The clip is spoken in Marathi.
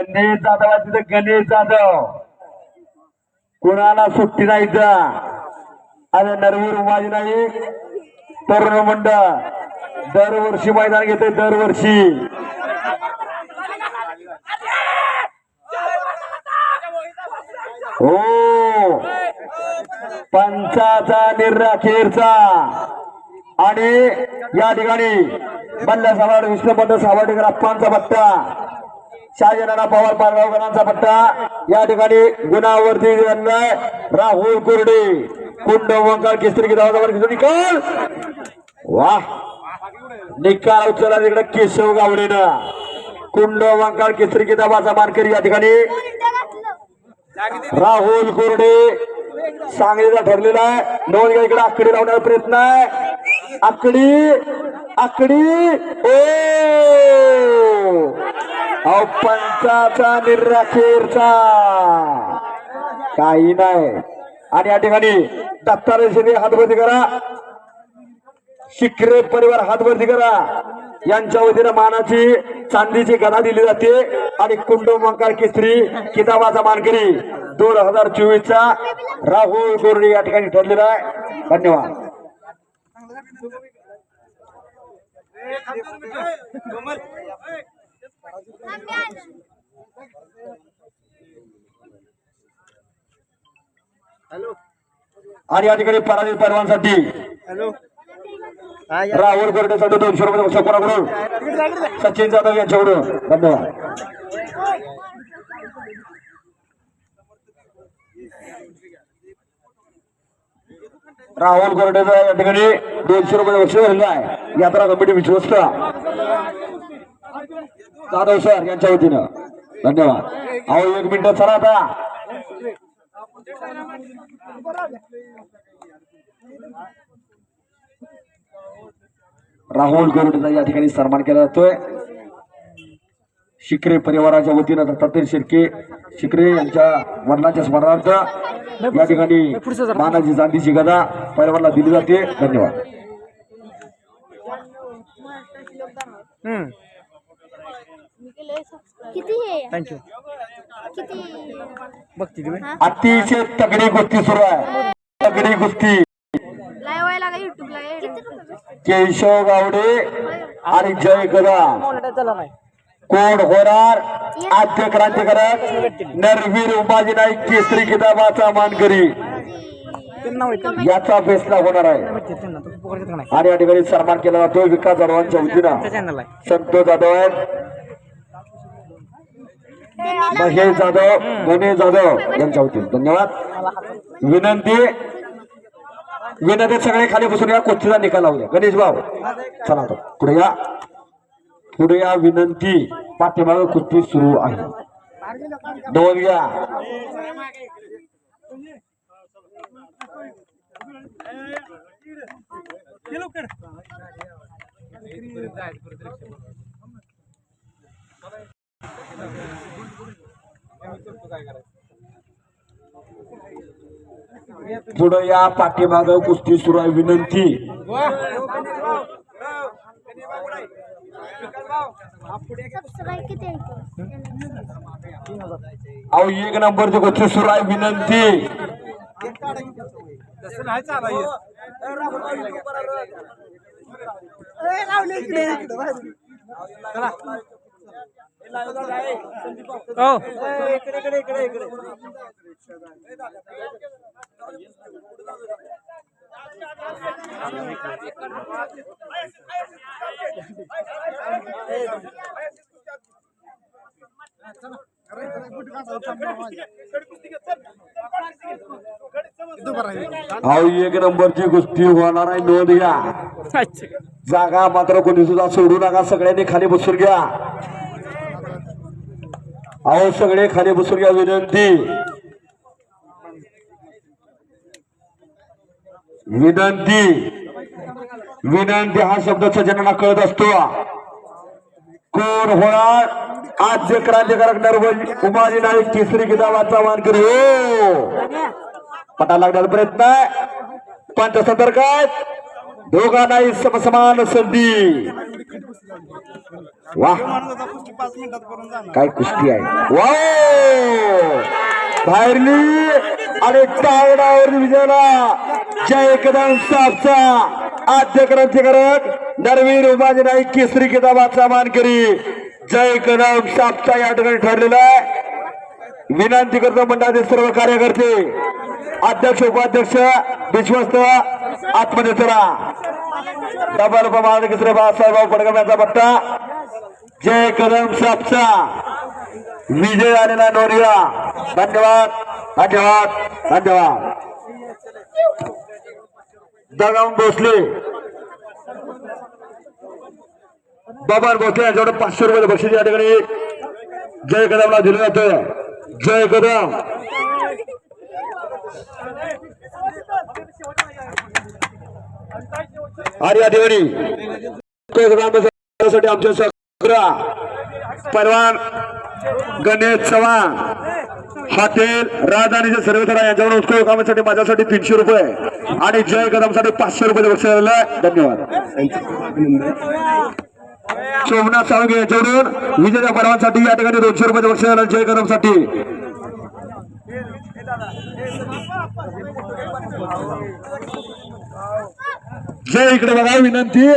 गणेश जाधव तिथं गणेश जाधव. कुणाला सुट्टी नाही अरे नरवीर उमाजी नाही? तरुण मंडळ. दरवर्षी मैदान घेते दरवर्षी. हो. पंचाचा निर्राखेरचा आणि या ठिकाणी मल्ल सावड विष्णुपंत सावडेकर अप्पांचा पत्ता शहाजनाना पवार पारगावकरांचा पट्टा. या ठिकाणी गुणावरती राहुल कुर्डे कुंड वंकाळ केसरी निकाल! वा! निकाल उचलला तिकडे केशव गावडेनं. कुंड वंकाळ केसरी किताबाचा मानकरी या ठिकाणी. राहुल कुर्डे सांगलीचा ठरलेला आहे. नोंद इकडे आकडी लावण्याचा प्रयत्न आहे. आकडी आकडी ओ! अहो पंचाचा निराखेरचा काही नाही. आणि या ठिकाणी दत्तारेश्वरी हातवरती करा. शिक्रे परिवार हातवरती करा. यांच्या वतीनं मानाची चांदीची गदा दिली जाते. आणि कुंडमंकार केसरी किताबाचा मानकरी दोन हजार चोवीस चा राहुल गोरडे या ठिकाणी ठरलेला आहे. धन्यवाद. आणि या ठिकाणी पराजित पैलवानसाठी हॅलो. राहुल गोरडेसाठी दोनशे रुपये कोणाकडून? सचिन जाधव यांच्याकडून. धन्यवाद. राहुल गोरडेचा या ठिकाणी दोनशे रुपये बक्षीस भरलं आहे. यात्रा कमिटी विश्वस्त. जाधव सर यांच्या वतीनं. धन्यवाद. अहो एक मिनिट चला आता. राहुल गोरडेचा या ठिकाणी सन्मान केला जातोय. शिकरे परिवाराच्या वतीनं दत्तात्रय शिर्के शिकरे यांच्या वडिलांच्या स्मरणार्थ या ठिकाणी मानाची चांदीची गदा परिवाराला दिली जाते. धन्यवाद. हम्म. किती हे? थँक्यू किती? बघते तुम्ही अतिशय तगडी कुस्ती सुरू आहे. तगडी लाईव्ह युट्यूबला किती केशव गावडे आणि जय चला नाही कोण होणार? आद्य क्रांतिकारक नरवीर उमाजी नाईक केसरी किताबाचा मानकरी. याचा फैसला होणार आहे. त्यांना नाही. आणि या ठिकाणी सन्मान केला जातो विकास जाधवांच्या वतीनं. त्या चॅनल आहे. संतोष जाधव आहेत. महेश जाधव गणेश जाधव यांच्या वतीनं. धन्यवाद. विनंती विनंती सगळे खाली बसून या कोचीचा निकाल लावूया गणेश भाऊ. चला आता पुढे या. पुढे या विनंती. पाठीमागे कुस्ती सुरू आहे. नोंद घ्या पुढे या पाठीमाग कुस्ती सुरू आहे विनंती. अहो एक नंबरची कुस्ती सुरू आहे विनंती. इकडे हो अहो एक नंबरची कुस्ती होणार आहे नोंद घ्या. जागा मात्र कोणी सुद्धा सोडू नका सगळ्यांनी खाली बसून घ्या. अहो सगळे खाली बसून घ्या विनंती. विनंती. विनंती हा शब्द सज्जनांना कळत असतो. कोण होणार? आज क्रांतिकारक नरवली उमाजी नाईक तिसरी किताबाचा मानकरी हो पटा लागण्याचा प्रयत्न पंच संदर्भात दोघांनाही समसमान संधी. वा. काय कुस्ती आहे. वा बाहेरली आणि टाळडावर विजयाला जय कदम सापचा आद्य क्रांतिकारक नरवीर उमाजी नाईक केसरी किताबाचा मानकरी. जय कदम सापचा या ठिकाणी ठरलेला आहे. विनंती करतो मंडळातील सर्व कार्यकर्ते. अध्यक्ष उपाध्यक्ष विश्वस्त चला डबल बाळासाहेबराव पडगम यांचा पट्टा. जय कदम सापचा. विजय आलेला नोरिया. धन्यवाद धन्यवाद धन्यवाद. दगावून भोसले बाबा भोसले यांच्याकडे पाचशे रुपये बक्षीस या ठिकाणी जय कदमला दिलं जातं जय कदम. आणि या ठिकाणी जय आमच्या सहकार्य परवान गणेश चव्हाण हॉटेल राजधानीचे सर्वेसरा यांच्यावर उत्कृष्ट कामासाठी माझ्यासाठी तीनशे रुपये आणि जय कदमसाठी पाचशे रुपये बक्षीस आलेलं धन्यवाद. सोमनाथ साळगे यांच्याकडून विजेच्या परवानसाठी या ठिकाणी दोनशे रुपये वर्ष झालं जय कदमसाठी. जय इकडे बघा विनंती.